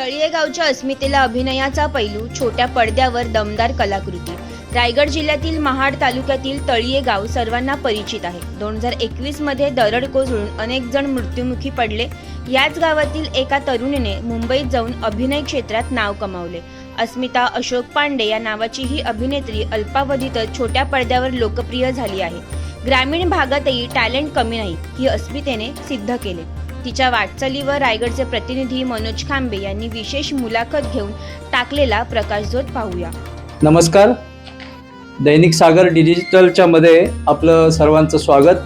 तळियेगावच्या अस्मितेला अभिनयाचा पैलू छोट्या पडद्यावर दमदार कलाकृती. रायगड जिल्ह्यातील महाड तालुक्यातील तळीये गाव सर्वांना परिचित आहे. दोन हजार एकवीसमध्ये दरड कोसळून अनेक जण मृत्युमुखी पडले. याच गावातील एका तरुणीने मुंबईत जाऊन अभिनय क्षेत्रात नाव कमावले. अस्मिता अशोक पांडे या नावाची ही अभिनेत्री अल्पावधीतच छोट्या पडद्यावर लोकप्रिय झाली आहे. ग्रामीण भागातही टॅलेंट कमी नाही ही अस्मितेने सिद्ध केले. तिच्या वाटचालीवर रायगडचे प्रतिनिधी मनोज खांबे यांनी विशेष मुलाखत घेऊन टाकलेला प्रकाशझोत पाहूया. नमस्कार. दैनिक सागर डिजिटलच्या मध्ये आपलं सर्वांचं स्वागत.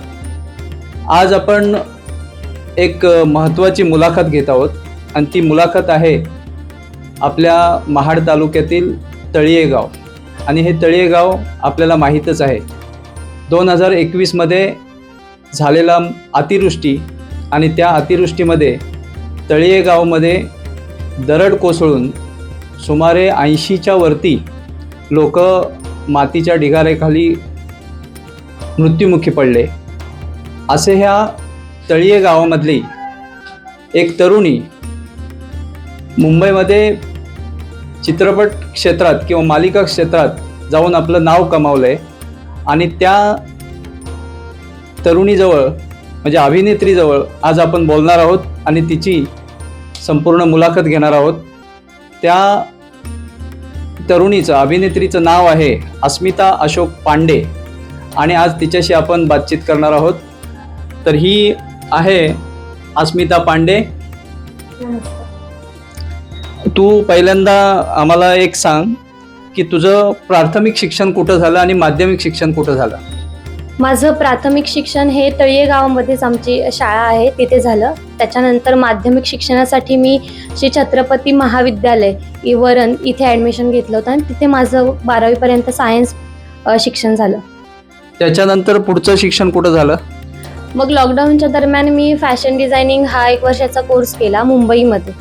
आज आपण एक महत्त्वाची मुलाखत घेत आहोत आणि ती मुलाखत आहे आपल्या महाड तालुक्यातील तळीये गाव आणि हे तळीये गाव आपल्याला माहीतच आहे. दोन हजार एकवीसमध्ये झालेला अतिवृष्टी आणि त्या अतिवृष्टीमध्ये तळीये गावमध्ये दरड कोसळून सुमारे ऐंशीच्या वरती लोक मातीच्या ढिगाऱ्याखाली मृत्युमुखी पडले. असे ह्या तळीये गावामधली एक तरुणी मुंबईमध्ये चित्रपट क्षेत्रात किंवा मालिका क्षेत्रात जाऊन आपलं नाव कमावलं आहे आणि त्या तरुणीजवळ म्हणजे अभिनेत्रीजवळ आज आपण बोलणार आहोत आणि तिची संपूर्ण मुलाखत घेणार आहोत. त्या तरुणीचं अभिनेत्रीचं नाव आहे अस्मिता अशोक पांडे. आणि आज तिच्याशी आपण बातचीत करणार आहोत. तर ही आहे अस्मिता पांडे. तू पहिल्यांदा आम्हाला एक सांग की तुझं प्राथमिक शिक्षण कुठं झालं आणि माध्यमिक शिक्षण कुठं झालं? माझं प्राथमिक शिक्षण हे तळीये गावामध्येच आमची शाळा आहे तिथे झालं. त्याच्यानंतर माध्यमिक शिक्षणासाठी मी श्री छत्रपती महाविद्यालय इवरण इथे ॲडमिशन घेतलं होतं आणि तिथे माझं बारावीपर्यंत सायन्स शिक्षण झालं. त्याच्यानंतर पुढचं शिक्षण कुठं झालं? मग लॉकडाऊनच्या दरम्यान मी फॅशन डिझायनिंग हा एक वर्षाचा कोर्स केला मुंबईमध्ये.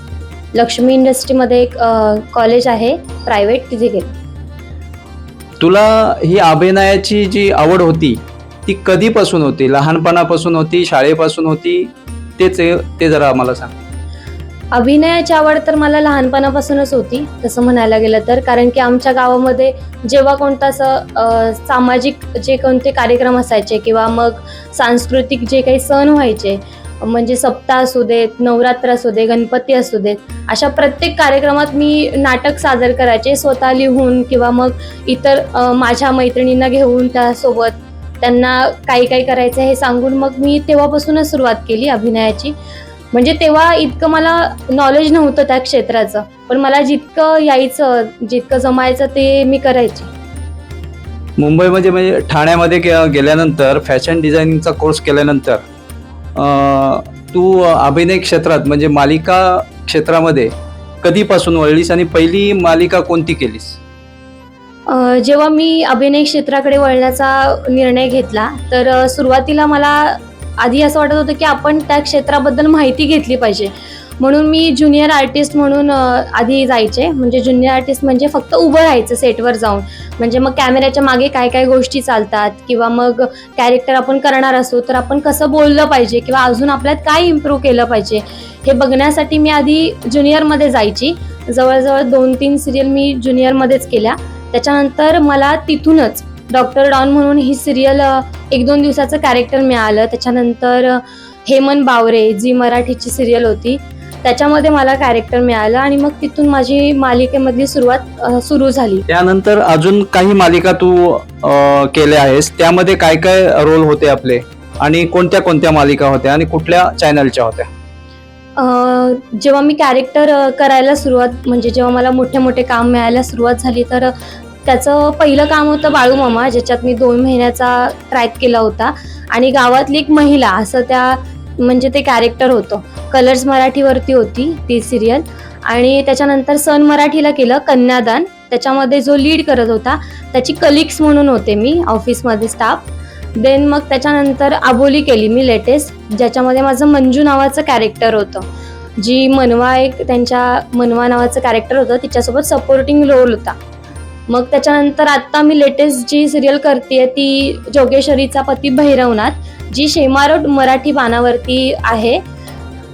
लक्ष्मी इंडस्ट्रीमध्ये एक कॉलेज आहे प्रायव्हेट तिथे गेलं. तुला ही अभिनयाची जी आवड होती ती कधीपासून होती? लहानपणापासून होती? शाळेपासून होती? तेच ते जरा आम्हाला सांग. अभिनयाची आवड तर मला लहानपणापासूनच होती तसं म्हणायला गेलं तर. कारण की आमच्या गावामध्ये जेव्हा कोणतं असं सामाजिक जे कोणते कार्यक्रम असायचे किंवा मग सांस्कृतिक जे काही सण व्हायचे म्हणजे सप्ताह असू देत नवरात्र असू दे गणपती असू देत अशा प्रत्येक कार्यक्रमात मी नाटक सादर करायचे स्वतः लिहून किंवा मग इतर माझ्या मैत्रिणींना घेऊन त्यासोबत. त्यांना काही काय करायचं हे सांगून मग मी तेव्हापासूनच सुरुवात केली अभिनयाची. म्हणजे तेव्हा इतकं मला नॉलेज नव्हतं त्या क्षेत्राचं. पण मला जितकं यायचं जितकं जमायचं ते मी करायची. मुंबईमध्ये म्हणजे ठाण्यामध्ये गे- गेल्यानंतर फॅशन डिझायनिंगचा कोर्स केल्यानंतर तू अभिनय क्षेत्रात म्हणजे मालिका क्षेत्रामध्ये कधीपासून वळलीस आणि पहिली मालिका कोणती केलीस? जेव्हा मी अभिनय क्षेत्राकडे वळण्याचा निर्णय घेतला तर सुरुवातीला मला आधी असं वाटत होतं की आपण त्या क्षेत्राबद्दल माहिती घेतली पाहिजे. म्हणून मी ज्युनियर आर्टिस्ट म्हणून आधी जायचे. म्हणजे ज्युनियर आर्टिस्ट म्हणजे फक्त उभं राहायचं सेटवर जाऊन. म्हणजे मग कॅमेऱ्याच्या मागे काय काय गोष्टी चालतात किंवा मग कॅरेक्टर आपण करणार असो तर आपण कसं बोललं पाहिजे किंवा अजून आपल्यात काय इम्प्रूव्ह केलं पाहिजे हे बघण्यासाठी मी आधी ज्युनियरमध्ये जायची. जवळजवळ दोन तीन सिरियल मी ज्युनियरमध्येच केल्या. त्याच्यानंतर मला तिथूनच डॉक्टर डॉन म्हणून ही सिरियल एक दोन दिवसाचं कॅरेक्टर मिळालं. त्याच्यानंतर हेमन बावरे जी मराठीची सिरियल होती त्याच्यामध्ये मला कॅरेक्टर मिळालं आणि मग तिथून माझी मालिकेमधली सुरुवात सुरू झाली. त्यानंतर अजून काही मालिका तू केल्या आहेस त्यामध्ये काय काय रोल होते आपले? आणि कोणत्या कोणत्या मालिका होत्या? आणि कुठल्या चॅनलच्या होत्या? जेव्हा मी कॅरेक्टर करायला सुरुवात म्हणजे जेव्हा मला मोठे मोठे काम मिळायला सुरुवात झाली तर त्याचं पहिलं काम होतं बाळू मामा ज्याच्यात मी दोन महिन्याचा ट्रॅक केला होता. आणि गावातली एक महिला असं त्या म्हणजे ते कॅरेक्टर होतं. कलर्स मराठीवरती होती ती सिरियल आणि त्याच्यानंतर सन मराठीला केलं कन्यादान. त्याच्यामध्ये जो लीड करत होता त्याची कलिग्स म्हणून होते मी ऑफिसमध्ये स्टाफ देन मग त्याच्यानंतर आबोली केली मी लेटेस्ट ज्याच्यामध्ये माझं मंजू नावाचं कॅरेक्टर होतं. जी मनवा एक त्यांच्या मनवा नावाचं कॅरेक्टर होतं तिच्यासोबत सपोर्टिंग रोल होता. मग त्याच्यानंतर आत्ता मी लेटेस्ट जी सिरियल करते ती जोगेश्वरीचा पती भैरवनाथ जी शेमारोड मराठी बाणावरती आहे.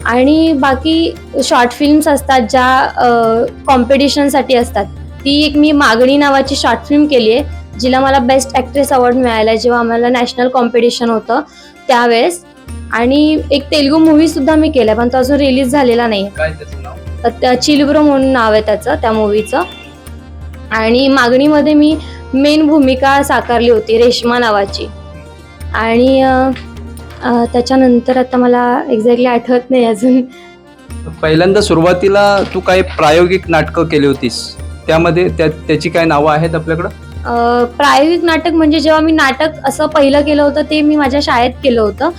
आणि बाकी शॉर्ट फिल्म्स असतात ज्या कॉम्पिटिशनसाठी असतात. ती एक मी मागणी नावाची शॉर्ट फिल्म केली आहे जिला मला बेस्ट ॲक्ट्रेस अवॉर्ड मिळाला जेव्हा आम्हाला नॅशनल कॉम्पिटिशन होतं त्यावेळेस. आणि एक तेलुगू मूवी सुद्धा मी केला पण तो अजून रिलीज झालेला नाही चिलब्रो म्हणून नाव आहे त्याचं त्या मूवीचं आणि मागणीमध्ये मी मेन भूमिका साकारली होती रेश्मा नावाची. आणि त्याच्यानंतर आता मला एक्झॅक्टली आठवत नाही अजून. पहिल्यांदा सुरुवातीला तू काही प्रायोगिक नाटकं केली होतीस. त्यामध्ये त्या त्याची काय नावं आहेत आपल्याकडं? प्रायोगिक नाटक म्हणजे जेव्हा मी नाटक असं पहिलं केलं होतं ते मी माझ्या शाळेत केलं होतं.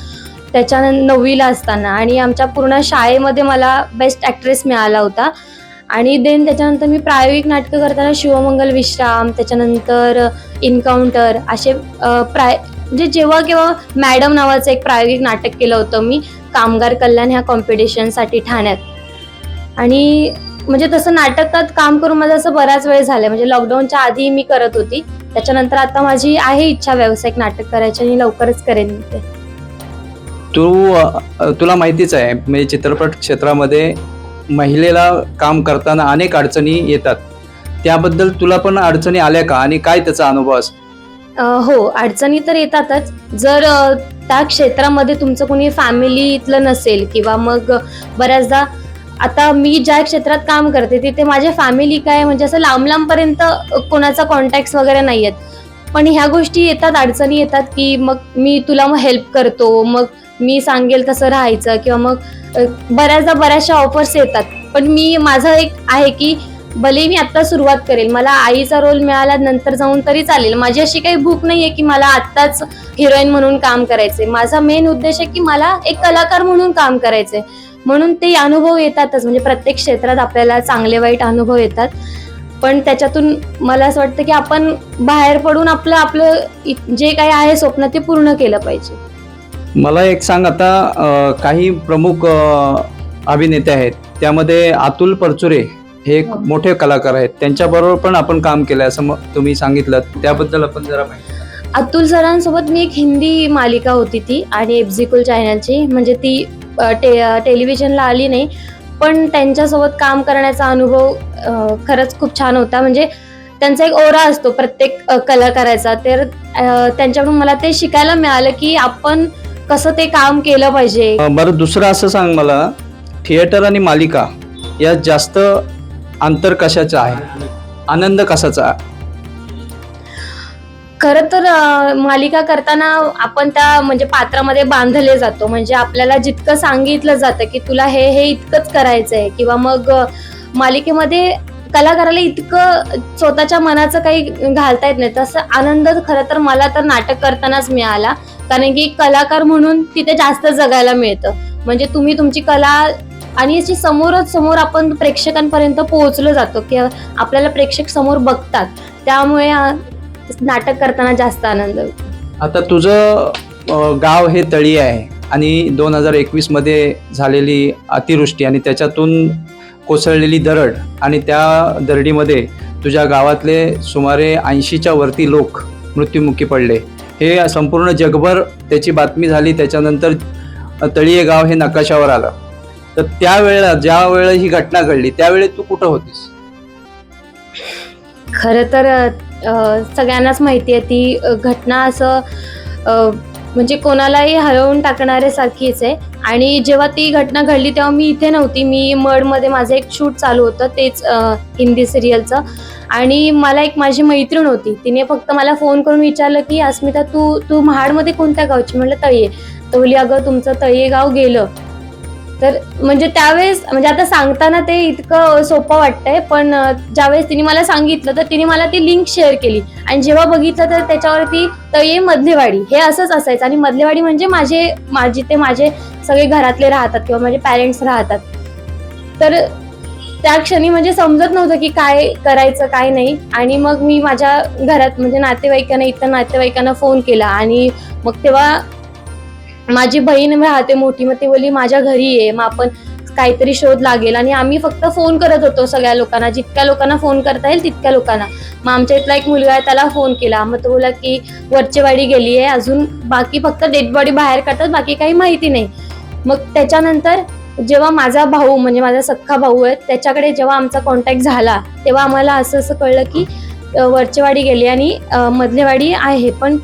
त्याच्या नववीला असताना आणि आमच्या पूर्ण शाळेमध्ये मला बेस्ट ॲक्ट्रेस मिळाला होता. आणि देन त्याच्यानंतर मी प्रायोगिक नाटकं करताना शिवमंगल विश्राम त्याच्यानंतर इन्काउंटर असे प्राय म्हणजे जेव्हा केव्हा मॅडम नावाचं एक प्रायोगिक नाटक केलं होतं मी कामगार कल्याण ह्या कॉम्पिटिशनसाठी ठाण्यात. आणि म्हणजे तसं नाटकात काम करून माझं असं बराच वेळ झालाय. म्हणजे लॉकडाऊनच्या आधी मी करत होती. त्याच्यानंतर आता माझी आहे इच्छा व्यावसायिक नाटक करायची आणि लवकरच करेन मी ते. तू अ, तुला माहितीच आहे म्हणजे चित्रपट क्षेत्रामध्ये महिलेला काम करताना अनेक अडचणी येतात. त्याबद्दल तुला पण अडचणी आल्या का आणि काय त्याचा अनुभव असेल अ, हो अडचणी तर येतातच. जर अ, त्या क्षेत्रामध्ये तुमचं कोणी फॅमिलीतलं नसेल किंवा मग बऱ्याचदा आता मी ज्या क्षेत्रात काम करते तिथे माझ्या फॅमिली काय म्हणजे असं लांब लांबपर्यंत कोणाचा कॉन्टॅक्ट वगैरे नाही आहेत पण ह्या गोष्टी येतात अडचणी येतात की मग मी तुला मग हेल्प करतो मग मी सांगेल तसं राहायचं किंवा मग बऱ्याचदा बऱ्याचशा ऑफर्स येतात. पण मी माझं एक आहे की भले मी आत्ता सुरुवात करेल मला आईचा रोल मिळाला नंतर जाऊन तरी चालेल. माझी अशी काही भूक नाही आहे की मला आत्ताच हिरोईन म्हणून काम करायचंय. माझा मेन उद्देश आहे की मला एक कलाकार म्हणून काम करायचंय. म्हणून ते अनुभव येतातच. म्हणजे प्रत्येक क्षेत्रात आपल्याला चांगले वाईट अनुभव येतात. पण त्याच्यातून मला असं वाटतं की आपण बाहेर पडून आपलं आपलं जे काही आहे स्वप्न ते पूर्ण केलं पाहिजे. मला एक सांग आता काही प्रमुख अभिनेते आहेत. त्यामध्ये अतुल परचुरे हे एक हो. मोठे कलाकार आहेत. त्यांच्याबरोबर पण आपण काम केलं असं तुम्ही सांगितलं. त्याबद्दल आपण जरा माहिती अतुल सरांसोबत मी एक हिंदी मालिका होती ती आणि एफझिकुल चॅनलची म्हणजे ती टे टेलिव्हिजनला आली नाही. पण त्यांच्यासोबत काम करण्याचा अनुभव खरंच खूप छान होता. म्हणजे त्यांचा एक ओरा असतो प्रत्येक कलाकाराचा. तर त्यांच्याकडून मला ते शिकायला मिळालं की आपण कसं ते काम केलं पाहिजे. बरं दुसरं असं सांग मला. थिएटर आणि मालिका यात जास्त अंतर कशाचं आहे? आनंद कशाचा? खरं तर मालिका करताना आपण त्या म्हणजे पात्रामध्ये बांधले जातो. म्हणजे आपल्याला जितकं सांगितलं जातं की तुला हे हे इतकंच करायचं आहे किंवा मग मालिकेमध्ये कलाकाराला इतकं स्वतःच्या मनाचं काही घालता येत नाही. तसं आनंद खरं तर मला तर नाटक करतानाच मिळाला. कारण की कलाकार म्हणून तिथे जास्त जगायला मिळतं. म्हणजे तुम्ही तुमची कला आणि याची समोरच समोर आपण प्रेक्षकांपर्यंत पोहोचलो जातो. की आपल्याला प्रेक्षक समोर बघतात. त्यामुळे नाटक करताना जास्त आनंद होतो. आता तुझं अ, गाव हे तळी आहे आणि दोन हजार एकवीसमध्ये झालेली अतिवृष्टी आणि त्याच्यातून कोसळलेली दरड आणि त्या दरडीमध्ये तुझ्या गावातले सुमारे ऐंशीच्या वरती लोक मृत्युमुखी पडले. हे संपूर्ण जगभर त्याची बातमी झाली त्याच्यानंतर तळीये गाव हे नकाशावर आलं. तर त्यावेळेला ज्या वेळेला ही घटना घडली त्यावेळी तू कुठं होतीस? खरं तर अ, सगळ्यांनाच माहिती आहे ती घटना असं म्हणजे कोणालाही हरवून टाकणारे सारखीच आहे. आणि जेव्हा ती घटना घडली तेव्हा मी इथे नव्हती. मी मडमध्ये माझं एक शूट चालू होतं तेच हिंदी सिरियलचं. आणि मला एक माझी मैत्रीण होती. तिने फक्त मला फोन करून विचारलं की अस्मिता तू तू महाडमध्ये कोणत्या गावची? म्हटलं तळीये तर बोली अगं तुमचं तळीये गाव गेलं. तर म्हणजे त्यावेळेस म्हणजे आता सांगताना ते इतकं सोपं वाटतंय पण ज्यावेळेस तिने मला सांगितलं तर तिने मला ती लिंक शेअर केली. आणि जेव्हा बघितलं तर त्याच्यावरती तळे मधलेवाडी हे असंच असायचं. आणि मधलेवाडी म्हणजे माझे माझे ते माझे सगळे घरातले राहतात किंवा माझे पॅरेंट्स राहतात. तर त्या क्षणी म्हणजे समजत नव्हतं की काय करायचं काय नाही. आणि मग मी माझ्या घरात म्हणजे नातेवाईकांना इतर नातेवाईकांना फोन केला. आणि मग तेव्हा माझी बहीण राहते मोठी मग ती बोलली माझ्या घरी ये मग आपण काहीतरी शोध लागेल. आणि आम्ही फक्त फोन करत होतो सगळ्या लोकांना जितक्या लोकांना फोन करता येईल तितक्या लोकांना. मग आमच्या इथला एक मुलगा आहे त्याला फोन केला. मग तो बोला की वरचेवाडी गेली आहे अजून बाकी फक्त डेड बॉडी बाहेर काढतात बाकी काही माहिती नाही. मग त्याच्यानंतर जेव्हा माझा भाऊ म्हणजे माझा सख्खा भाऊ आहे त्याच्याकडे जेव्हा आमचा कॉन्टॅक्ट झाला तेव्हा आम्हाला असं असं कळलं की वरचेवाडी गेली आणि मधलेवाडी आहे. पण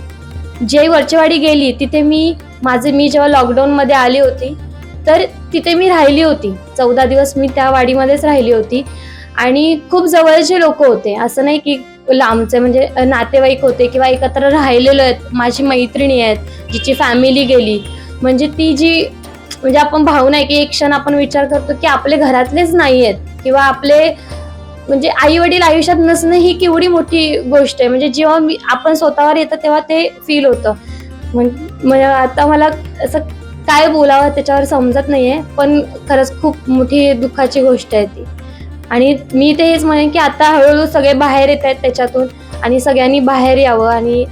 जे वरचेवाडी गेली तिथे मी माझे मी जेव्हा लॉकडाऊनमध्ये आली होती तर तिथे मी राहिली होती. चौदा दिवस मी त्या वाडीमध्येच राहिली होती. आणि खूप जवळचे लोक होते. असं नाही की लांबचे म्हणजे नातेवाईक होते किंवा एकत्र राहिलेले आहेत माझी मैत्रिणी आहेत जिची फॅमिली गेली. म्हणजे ती जी म्हणजे आपण भावना आहे की एक क्षण आपण विचार करतो की आपले घरातलेच नाही आहेत किंवा आपले म्हणजे आई वडील आयुष्यात नसणं ही केवढी मोठी गोष्ट आहे. म्हणजे जेव्हा मी आपण स्वतःवर येतं तेव्हा ते फील होतं. म्हणजे आता मला असं काय बोलावं त्याच्यावर समजत नाहीये पण खरंच खूप मोठी दुःखाची गोष्ट आहे ती. आणि मी ते हेच म्हणेन की आता हळूहळू सगळे बाहेर येत आहेत त्याच्यातून आणि सगळ्यांनी बाहेर यावं आणि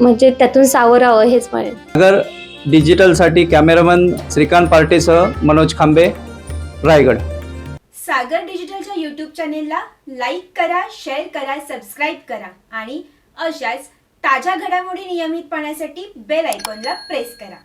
म्हणजे त्यातून सावरावं हेच म्हणेन. नगर डिजिटलसाठी कॅमेरामन श्रीकांत पार्टेसह मनोज खांबे रायगड. सागर डिजिटलच्या यूट्यूब चॅनेलला लाईक करा शेअर करा सबस्क्राईब करा आणि अशाच ताज्या घडामोडी नियमित पाहण्यासाठी बेल आयकॉनला प्रेस करा.